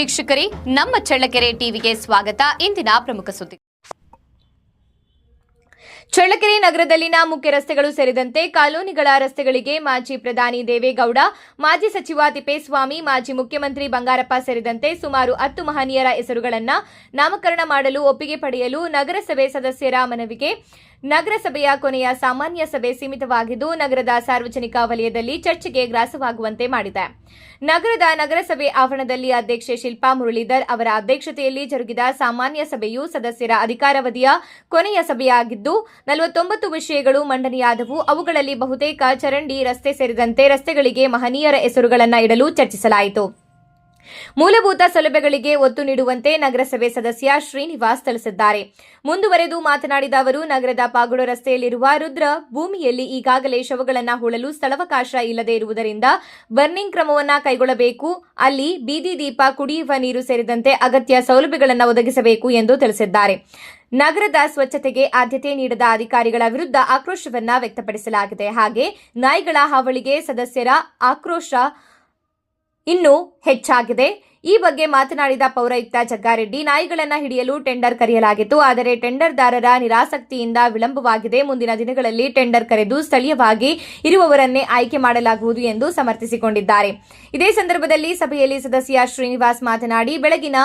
ವೀಕ್ಷಕರೇ, ನಮ್ಮ ಚಳ್ಳಕೆರೆ ಟಿವಿಗೆ ಸ್ವಾಗತ. ಇಂದಿನ ಪ್ರಮುಖ ಸುದ್ದಿ. ಚಳ್ಳಕೆರೆ ನಗರದಲ್ಲಿನ ಮುಖ್ಯ ರಸ್ತೆಗಳು ಸೇರಿದಂತೆ ಕಾಲೋನಿಗಳ ರಸ್ತೆಗಳಿಗೆ ಮಾಜಿ ಪ್ರಧಾನಿ ದೇವೇಗೌಡ, ಮಾಜಿ ಸಚಿವ ತಿಪ್ಪೇಸ್ವಾಮಿ, ಮಾಜಿ ಮುಖ್ಯಮಂತ್ರಿ ಬಂಗಾರಪ್ಪ ಸೇರಿದಂತೆ ಸುಮಾರು ಹತ್ತು ಮಹನೀಯರ ಹೆಸರುಗಳನ್ನು ನಾಮಕರಣ ಮಾಡಲು ಒಪ್ಪಿಗೆ ಪಡೆಯಲು ನಗರಸಭೆ ಸದಸ್ಯರ ಮನವಿಗೆ ನಗರಸಭೆಯ ಕೊನೆಯ ಸಾಮಾನ್ಯ ಸಭೆ ಸೀಮಿತವಾಗಿದ್ದು, ನಗರದ ಸಾರ್ವಜನಿಕ ವಲಯದಲ್ಲಿ ಚರ್ಚೆಗೆ ಗ್ರಾಸವಾಗುವಂತೆ ಮಾಡಿದೆ. ನಗರದ ನಗರಸಭೆ ಆವರಣದಲ್ಲಿ ಅಧ್ಯಕ್ಷೆ ಶಿಲ್ಪಾ ಮುರಳೀಧರ್ ಅವರ ಅಧ್ಯಕ್ಷತೆಯಲ್ಲಿ ಜರುಗಿದ ಸಾಮಾನ್ಯ ಸಭೆಯು ಸದಸ್ಯರ ಅಧಿಕಾರಾವಧಿಯ ಕೊನೆಯ ಸಭೆಯಾಗಿದ್ದು, ನಲವತ್ತೊಂಬತ್ತು ವಿಷಯಗಳು ಮಂಡನೆಯಾದವು. ಅವುಗಳಲ್ಲಿ ಬಹುತೇಕ ಚರಂಡಿ ರಸ್ತೆ ಸೇರಿದಂತೆ ರಸ್ತೆಗಳಿಗೆ ಮಹನೀಯರ ಹೆಸರುಗಳನ್ನು ಇಡಲು ಚರ್ಚಿಸಲಾಯಿತು. ಮೂಲಭೂತ ಸೌಲಭ್ಯಗಳಿಗೆ ಒತ್ತು ನೀಡುವಂತೆ ನಗರಸಭೆ ಸದಸ್ಯ ಶ್ರೀನಿವಾಸ್ ತಿಳಿಸಿದ್ದಾರೆ. ಮುಂದುವರೆದು ಮಾತನಾಡಿದ ಅವರು, ನಗರದ ಪಾಗುಡು ರಸ್ತೆಯಲ್ಲಿರುವ ರುದ್ರ ಭೂಮಿಯಲ್ಲಿ ಈಗಾಗಲೇ ಶವಗಳನ್ನು ಹೂಳಲು ಸ್ಥಳಾವಕಾಶ ಇಲ್ಲದೆ ಇರುವುದರಿಂದ ಬರ್ನಿಂಗ್ ಕ್ರಮವನ್ನು ಕೈಗೊಳ್ಳಬೇಕು. ಅಲ್ಲಿ ಬೀದಿ ದೀಪ, ಕುಡಿಯುವ ನೀರು ಸೇರಿದಂತೆ ಅಗತ್ಯ ಸೌಲಭ್ಯಗಳನ್ನು ಒದಗಿಸಬೇಕು ಎಂದು ತಿಳಿಸಿದ್ದಾರೆ. ನಗರದ ಸ್ವಚ್ಛತೆಗೆ ಆದ್ಯತೆ ನೀಡದ ಅಧಿಕಾರಿಗಳ ವಿರುದ್ಧ ಆಕ್ರೋಶವನ್ನ ವ್ಯಕ್ತಪಡಿಸಲಾಗಿದೆ. ಹಾಗೆ ನಾಯಿಗಳ ಹಾವಳಿಗೆ ಸದಸ್ಯರ ಆಕ್ರೋಶ ಇನ್ನೂ ಹೆಚ್ಚಾಗಿದೆ. ಈ ಬಗ್ಗೆ ಮಾತನಾಡಿದ ಪೌರಾಯುಕ್ತ ಜಗ್ಗಾರೆಡ್ಡಿ, ನಾಯಿಗಳನ್ನು ಹಿಡಿಯಲು ಟೆಂಡರ್ ಕರೆಯಲಾಗಿತ್ತು. ಆದರೆ ಟೆಂಡರ್ದಾರರ ನಿರಾಸಕ್ತಿಯಿಂದ ವಿಳಂಬವಾಗಿದೆ. ಮುಂದಿನ ದಿನಗಳಲ್ಲಿ ಟೆಂಡರ್ ಕರೆದು ಸ್ಥಳೀಯವಾಗಿ ಇರುವವರನ್ನೇ ಆಯ್ಕೆ ಮಾಡಲಾಗುವುದು ಎಂದು ಸಮರ್ಥಿಸಿಕೊಂಡಿದ್ದಾರೆ. ಇದೇ ಸಂದರ್ಭದಲ್ಲಿ ಸಭೆಯಲ್ಲಿ ಸದಸ್ಯ ಶ್ರೀನಿವಾಸ್ ಮಾತನಾಡಿ, ಬೆಳಗಿನ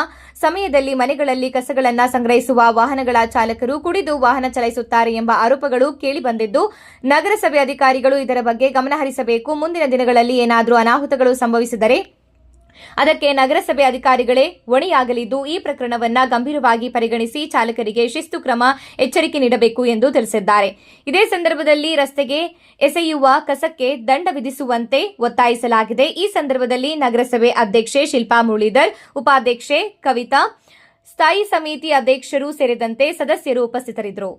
ಸಮಯದಲ್ಲಿ ಮನೆಗಳಲ್ಲಿ ಕಸಗಳನ್ನು ಸಂಗ್ರಹಿಸುವ ವಾಹನಗಳ ಚಾಲಕರು ಕುಡಿದು ವಾಹನ ಚಲಾಯಿಸುತ್ತಾರೆ ಎಂಬ ಆರೋಪಗಳು ಕೇಳಿಬಂದಿದ್ದು, ನಗರಸಭೆ ಅಧಿಕಾರಿಗಳು ಇದರ ಬಗ್ಗೆ ಗಮನಹರಿಸಬೇಕು. ಮುಂದಿನ ದಿನಗಳಲ್ಲಿ ಏನಾದರೂ ಅನಾಹುತಗಳು ಸಂಭವಿಸಿದರೆ ಅದಕ್ಕೆ ನಗರಸಭೆ ಅಧಿಕಾರಿಗಳೇ ಹೊಣೆಯಾಗಲಿದ್ದು, ಈ ಪ್ರಕರಣವನ್ನ ಗಂಭೀರವಾಗಿ ಪರಿಗಣಿಸಿ ಚಾಲಕರಿಗೆ ಶಿಸ್ತು ಕ್ರಮ ಎಚ್ಚರಿಕೆ ನೀಡಬೇಕು ಎಂದು ತಿಳಿಸಿದ್ದಾರೆ. ಇದೇ ಸಂದರ್ಭದಲ್ಲಿ ರಸ್ತೆಗೆ ಎಸೆಯುವ ಕಸಕ್ಕೆ ದಂಡ ವಿಧಿಸುವಂತೆ ಒತ್ತಾಯಿಸಲಾಗಿದೆ. ಈ ಸಂದರ್ಭದಲ್ಲಿ ನಗರಸಭೆ ಅಧ್ಯಕ್ಷೆ ಶಿಲ್ಪಾ ಮುರಳೀಧರ್, ಉಪಾಧ್ಯಕ್ಷೆ ಕವಿತಾ, ಸ್ಥಾಯಿ ಸಮಿತಿ ಅಧ್ಯಕ್ಷರು ಸೇರಿದಂತೆ ಸದಸ್ಯರು ಉಪಸ್ಥಿತರಿದ್ದರು.